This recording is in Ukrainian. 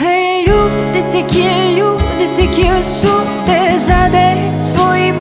Люди такі, люди такі шутки